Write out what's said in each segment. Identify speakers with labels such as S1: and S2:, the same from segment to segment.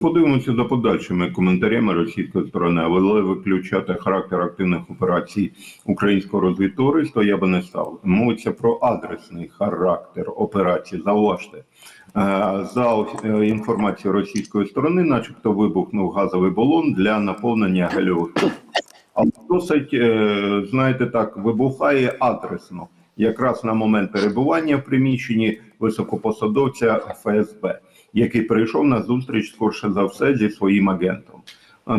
S1: Подивимося за подальшими коментарями російської сторони, але виключати характер активних операцій українського розвідтовариства я би не став. Мовиться про адресний характер операції. Зауважте Е, за е, інформацією російської сторони, начебто вибухнув газовий балон для наповнення гельових. Але досить, е, знаєте, так вибухає адресно, якраз на момент перебування в приміщенні високопосадовця ФСБ, який прийшов на зустріч скорше за все зі своїм агентом.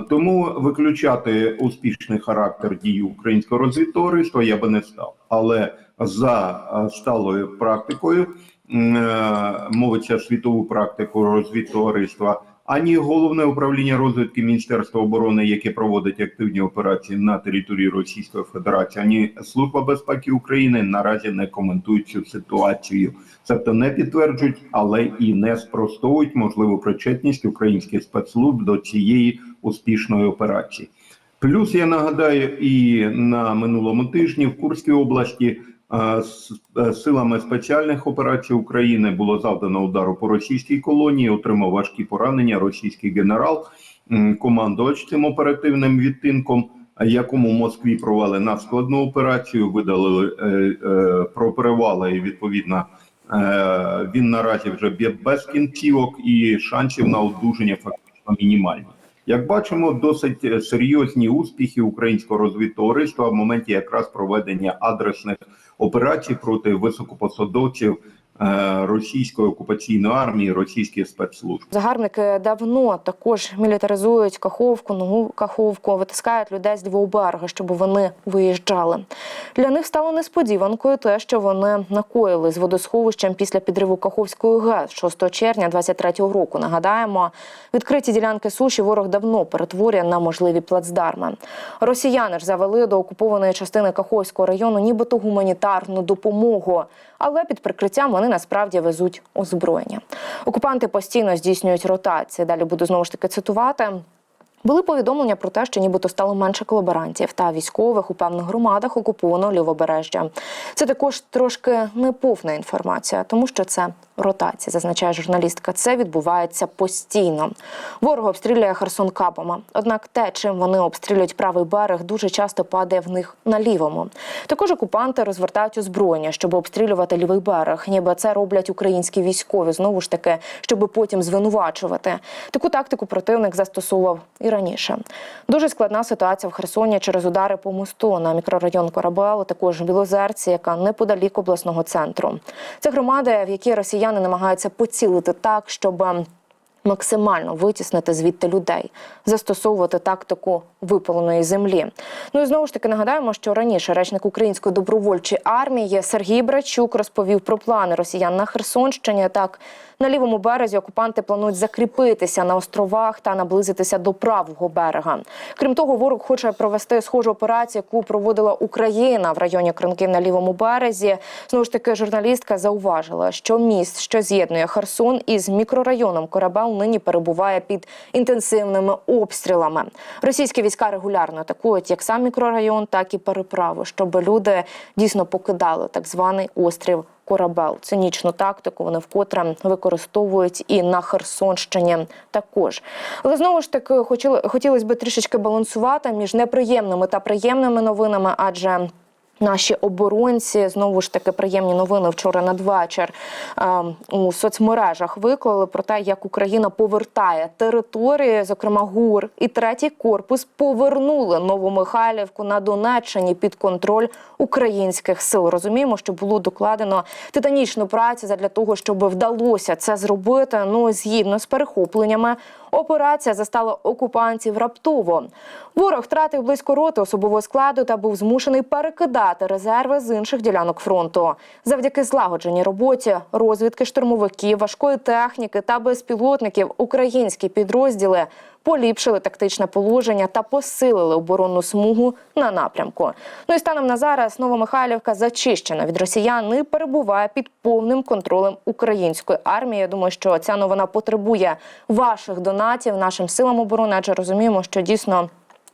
S1: Тому виключати успішний характер дії українського розвідтовариства я би не став. Але за сталою практикою е, мовиться світову практику розвідтовариства, ані головне управління розвідки Міністерства оборони, яке проводить активні операції на території Російської Федерації, ані Служба безпеки України наразі не коментують цю ситуацію, тобто не підтверджують, але і не спростовують можливу причетність українських спецслужб до цієї успішної операції. Плюс я нагадаю, і на минулому тижні в Курській області силами спеціальних операцій України було завдано удару по російській колонії. Отримав важкі поранення російський генерал, командувач цим оперативним відтинком, якому в Москві провели надскладну операцію, видалили е, е, проперевали і відповідно. е, Він наразі вже без кінцівок і шансів на одужання фактично мінімальні. Як бачимо, досить е, серйозні успіхи українського розвідтовариства в моменті якраз проведення адресних операцій проти високопосадовців російської окупаційної армії, російських спецслужб.
S2: Загарбники давно також мілітаризують каховку, нову каховку, витискають людей з лівого берега, щоб вони виїжджали. Для них стало несподіванкою те, що вони накоїли з водосховищем після підриву Каховської ГЕС 6 червня 23-го року. Нагадаємо, відкриті ділянки суші ворог давно перетворює на можливі плацдарми. Росіяни ж завели до окупованої частини Каховського району, нібито гуманітарну допомогу, але під прикриттям вони насправді везуть озброєння. Окупанти постійно здійснюють ротації. Далі буду знову ж таки цитувати. Були повідомлення про те, що нібито стало менше колаборантів та військових у певних громадах окупованого лівобережжя. Це також трошки неповна інформація, тому що це ротація, зазначає журналістка. Це відбувається постійно. Ворог обстрілює Херсон капами. Однак те, чим вони обстрілюють правий берег, дуже часто падає в них на лівому. Також окупанти розвертають озброєння, щоб обстрілювати лівий берег. Ніби це роблять українські військові знову ж таки, щоб потім звинувачувати. Таку тактику противник застосовував і раніше. Дуже складна ситуація в Херсоні через удари по мосту на мікрорайон Корабел, також Білозерці, яка неподалік обласного центру. Це громади, в які росіяни намагаються поцілити так, щоб максимально витіснити звідти людей, застосовувати тактику випаленої землі. Ну і знову ж таки нагадаємо, що раніше речник української добровольчої армії Сергій Брачук розповів про плани росіян на Херсонщині. Так на лівому березі окупанти планують закріпитися на островах та наблизитися до правого берега. Крім того, ворог хоче провести схожу операцію, яку проводила Україна в районі Кранків на лівому березі. Знову ж таки, журналістка зауважила, що міст, що з'єднує Херсон із мікрорайоном Корабел, нині перебуває під інтенсивними обстрілами. Російські війська регулярно атакують як сам мікрорайон, так і переправу, щоб люди дійсно покидали так званий острів. Корабел цинічну тактику вони вкотре використовують і на Херсонщині також. Але знову ж таки хотіли, хотілося б трішечки балансувати між неприємними та приємними новинами, адже Наші оборонці знову ж таки приємні новини вчора надвечір е, у соцмережах виклали про те, як Україна повертає території, зокрема ГУР і третій корпус, повернули Новомихайлівку на Донеччині під контроль українських сил. Розуміємо, що було докладено титанічну працю для того, щоб вдалося це зробити. Ну згідно з перехопленнями. Операція застала окупантів раптово. Ворог втратив близько роти особового складу та був змушений перекидати резерви з інших ділянок фронту. Завдяки злагодженій роботі розвідки штурмовиків, важкої техніки та безпілотників українські підрозділи поліпшили тактичне положення та посилили оборонну смугу на напрямку. Ну і станом на зараз Новомихайлівка зачищена від росіян і перебуває під повним контролем української армії. Я думаю, що ця новина потребує ваших донатів нашим силам оборони, адже розуміємо, що дійсно.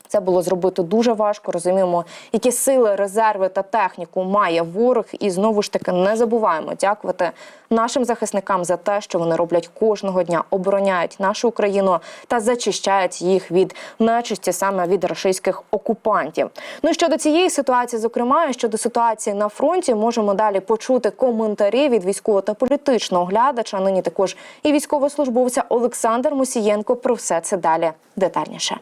S2: Це було зробити дуже важко. Розуміємо, які сили, резерви та техніку має ворог. І знову ж таки не забуваємо дякувати нашим захисникам за те, що вони роблять кожного дня, обороняють нашу Україну та зачищають їх від нечисті саме від рашистських окупантів. Ну і щодо цієї ситуації, зокрема, щодо ситуації на фронті, можемо далі почути коментарі від військово та політичного оглядача. Нині також і військовослужбовця Олександр Мусієнко. Про все це далі детальніше.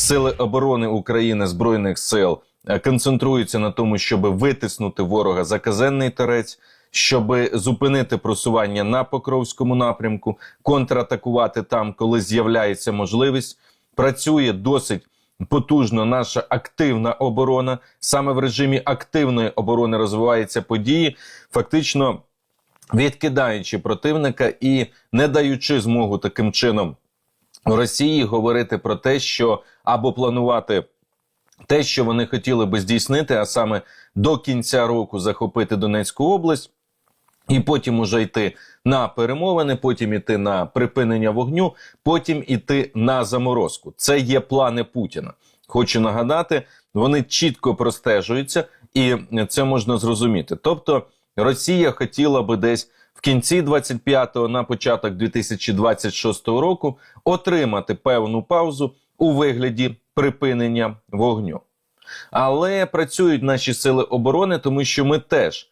S3: Сили оборони України збройних сил е, концентруються на тому, щоб витиснути ворога за казенний терець, щоб зупинити просування на Покровському напрямку, контратакувати там, коли з'являється можливість. Працює досить потужно наша активна оборона. Саме в режимі активної оборони розвиваються події, фактично відкидаючи противника і не даючи змогу таким чином Росії говорити про те, що або планувати те, що вони хотіли би здійснити, а саме до кінця року захопити Донецьку область. І потім уже йти на перемовини, потім іти на припинення вогню, потім іти на заморозку. Це є плани Путіна. Хочу нагадати, вони чітко простежуються, і це можна зрозуміти. Тобто, Росія хотіла би десь в кінці 25-го, на початок 2026 року отримати певну паузу у вигляді припинення вогню. Але працюють наші сили оборони, тому що ми теж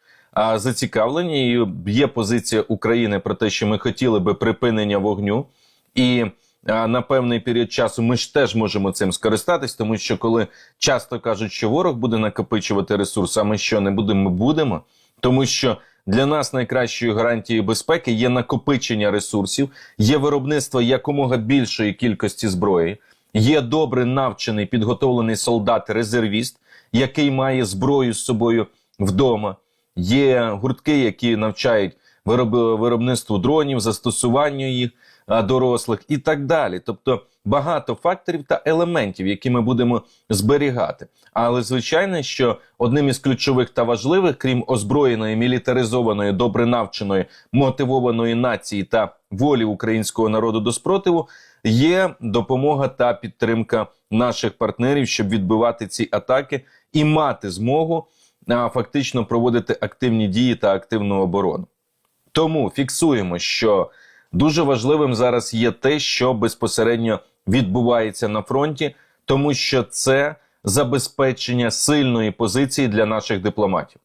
S3: зацікавлені. І є позиція України про те, що ми хотіли би припинення вогню, і на певний період часу ми ж теж можемо цим скористатись, тому що коли часто кажуть, що ворог буде накопичувати ресурс, а ми що не будемо, ми будемо, тому що. Для нас найкращою гарантією безпеки є накопичення ресурсів, є виробництво якомога більшої кількості зброї, є добре навчений підготовлений солдат-резервіст, який має зброю з собою вдома. Є гуртки, які навчають вироб- виробництву дронів, застосуванню їх дорослих і так далі. Тобто багато факторів та елементів, які ми будемо зберігати. Але звичайно, що одним із ключових та важливих, крім озброєної, мілітаризованої, добре навченої, мотивованої нації та волі українського народу до спротиву, є допомога та підтримка наших партнерів, щоб відбивати ці атаки і мати змогу фактично проводити активні дії та активну оборону. Тому фіксуємо, що дуже важливим зараз є те, що безпосередньо відбувається на фронті, тому що це забезпечення сильної позиції для наших дипломатів.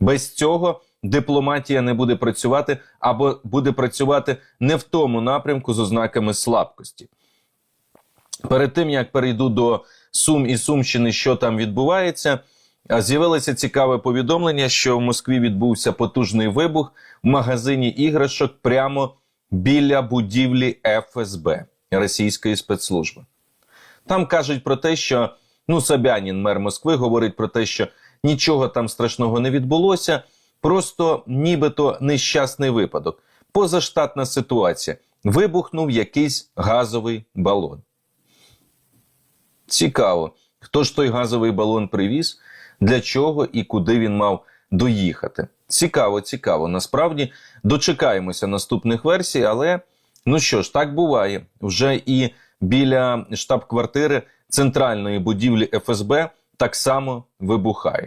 S3: Без цього дипломатія не буде працювати або буде працювати не в тому напрямку з ознаками слабкості. Перед тим як перейду до Сум і Сумщини, що там відбувається, з'явилося цікаве повідомлення, що в Москві відбувся потужний вибух в магазині іграшок прямо біля будівлі ФСБ Російської спецслужби. Там кажуть про те, що ну Собянін, мер Москви, говорить про те, що нічого там страшного не відбулося, просто нібито нещасний випадок. Позаштатна ситуація. Вибухнув якийсь газовий балон. Цікаво, хто ж той газовий балон привіз, для чого і куди він мав доїхати. Цікаво, цікаво. Насправді дочекаємося наступних версій, але ну що ж, так буває. Вже і біля штаб-квартири центральної будівлі ФСБ так само вибухає.